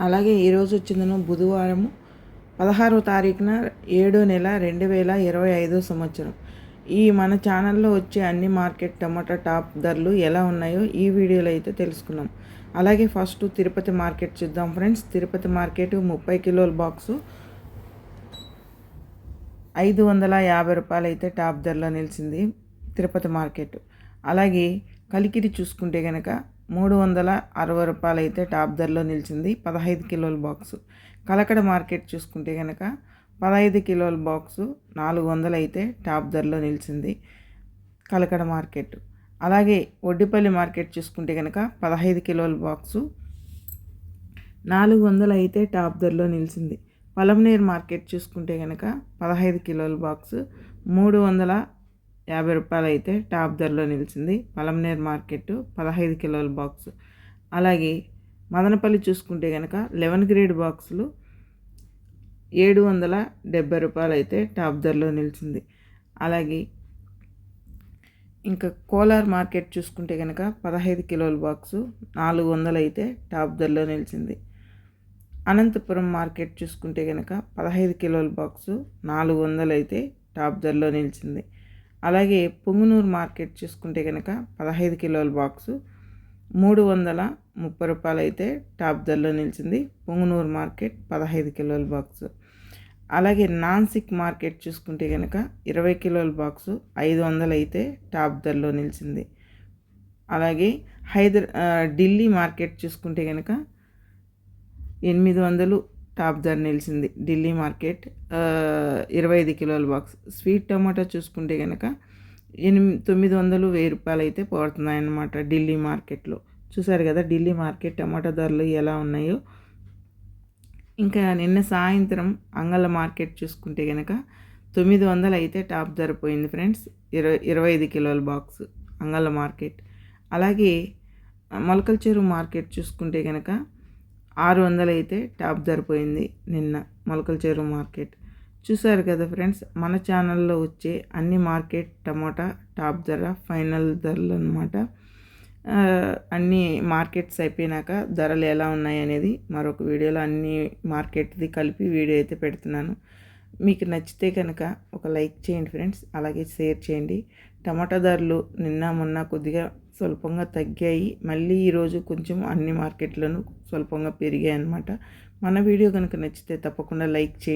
అలాగే ఈరోజు వచ్చిందను బుధవారము పదహారో తారీఖున ఏడో నెల రెండు వేల ఇరవై ఐదో సంవత్సరం. ఈ మన ఛానల్లో వచ్చే అన్ని మార్కెట్ టమాటా టాప్ ధరలు ఎలా ఉన్నాయో ఈ వీడియోలో అయితే తెలుసుకున్నాం అలాగే ఫస్ట్ తిరుపతి మార్కెట్ చూద్దాం ఫ్రెండ్స్. తిరుపతి మార్కెట్ ముప్పై కిలోల బాక్సు ఐదు వందల యాభై రూపాయలు అయితే టాప్ ధరలో నిలిచింది తిరుపతి మార్కెట్. అలాగే కలికిరి చూసుకుంటే కనుక మూడు వందల అరవై రూపాయలు అయితే టాప్ ధరలో నిలిచింది పదహైదు కిలోల బాక్సు. కలకడ మార్కెట్ చూసుకుంటే కనుక పదహైదు కిలోల బాక్సు నాలుగు వందలు అయితే టాప్ ధరలో నిలిచింది కలకడ మార్కెట్. అలాగే ఒడ్డిపల్లి మార్కెట్ చూసుకుంటే కనుక పదహైదు కిలోల బాక్సు నాలుగు వందలు అయితే టాప్ ధరలో నిలిచింది. పలంనేరు మార్కెట్ చూసుకుంటే కనుక పదహైదు కిలోల బాక్సు మూడు వందల యాభై రూపాయలు అయితే టాప్ ధరలో నిలిచింది. పలంనేర్ మార్కెట్ పదహైదు కిలోల బాక్స్. అలాగే మదనపల్లి చూసుకుంటే కనుక లెవెన్ గ్రేడ్ బాక్సులు ఏడు వందల డెబ్బై రూపాయలు అయితే టాప్ ధరలో నిలిచింది. అలాగే ఇంకా కోలార్ మార్కెట్ చూసుకుంటే కనుక పదహైదు కిలోల బాక్సు నాలుగు వందలు అయితే టాప్ ధరలో నిలిచింది. అనంతపురం మార్కెట్ చూసుకుంటే కనుక పదహైదు కిలోల బాక్సు నాలుగు వందలు అయితే టాప్ ధరలో నిలిచింది. అలాగే పొంగునూరు మార్కెట్ చూసుకుంటే కనుక పదహైదు కిలోల బాక్సు మూడు వందల ముప్పై రూపాయలు అయితే టాప్ ధరలో నిలిచింది పొంగునూరు మార్కెట్ పదహైదు కిలోల బాక్సు. అలాగే నాన్సిక్ మార్కెట్ చూసుకుంటే కనుక ఇరవై కిలోల బాక్సు ఐదు వందలు అయితే టాప్ ధరలో నిలిచింది. అలాగే హైదర్ ఢిల్లీ మార్కెట్ చూసుకుంటే కనుక ఎనిమిది వందలు టాప్ ధర నిలిచింది. ఢిల్లీ మార్కెట్ ఇరవై ఐదు కిలోల బాక్స్. స్వీట్ టమాటా చూసుకుంటే కనుక ఎనిమిది తొమ్మిది వందలు వెయ్యి రూపాయలు అయితే పడుతున్నాయన్నమాట ఢిల్లీ మార్కెట్లో. చూసారు కదా ఢిల్లీ మార్కెట్ టమాటా ధరలు ఎలా ఉన్నాయో. ఇంకా నిన్న సాయంత్రం అంగళ్ళ మార్కెట్ చూసుకుంటే కనుక తొమ్మిది వందలు అయితే టాప్ ధర పోయింది ఫ్రెండ్స్. ఇరవై ఇరవై ఐదు కిలోల బాక్స్ అంగళ్ళ మార్కెట్. అలాగే మొలకల చెరువు మార్కెట్ చూసుకుంటే కనుక ఆరు వందలు అయితే టాప్ ధరిపోయింది నిన్న మొలకల చెరువు మార్కెట్. చూసారు కదా ఫ్రెండ్స్ మన ఛానల్లో వచ్చే అన్ని మార్కెట్ టమాటా టాప్ ధర ఫైనల్ ధరలు అనమాట అన్ని మార్కెట్స్ అయిపోయినాక ధరలు ఎలా ఉన్నాయి అనేది మరొక వీడియోలో అన్ని మార్కెట్ది కలిపి వీడియో అయితే పెడుతున్నాను. మీకు నచ్చితే కనుక ఒక లైక్ చేయండి ఫ్రెండ్స్ అలాగే షేర్ చేయండి. టమాటా ధరలు నిన్న మొన్న కొద్దిగా స్వల్పంగా తగ్గాయి. మళ్ళీ ఈరోజు కొంచెం అన్ని మార్కెట్లను స్వల్పంగా పెరిగాయి అన్నమాట మన వీడియో కనుక నచ్చితే తప్పకుండా లైక్ చేయండి.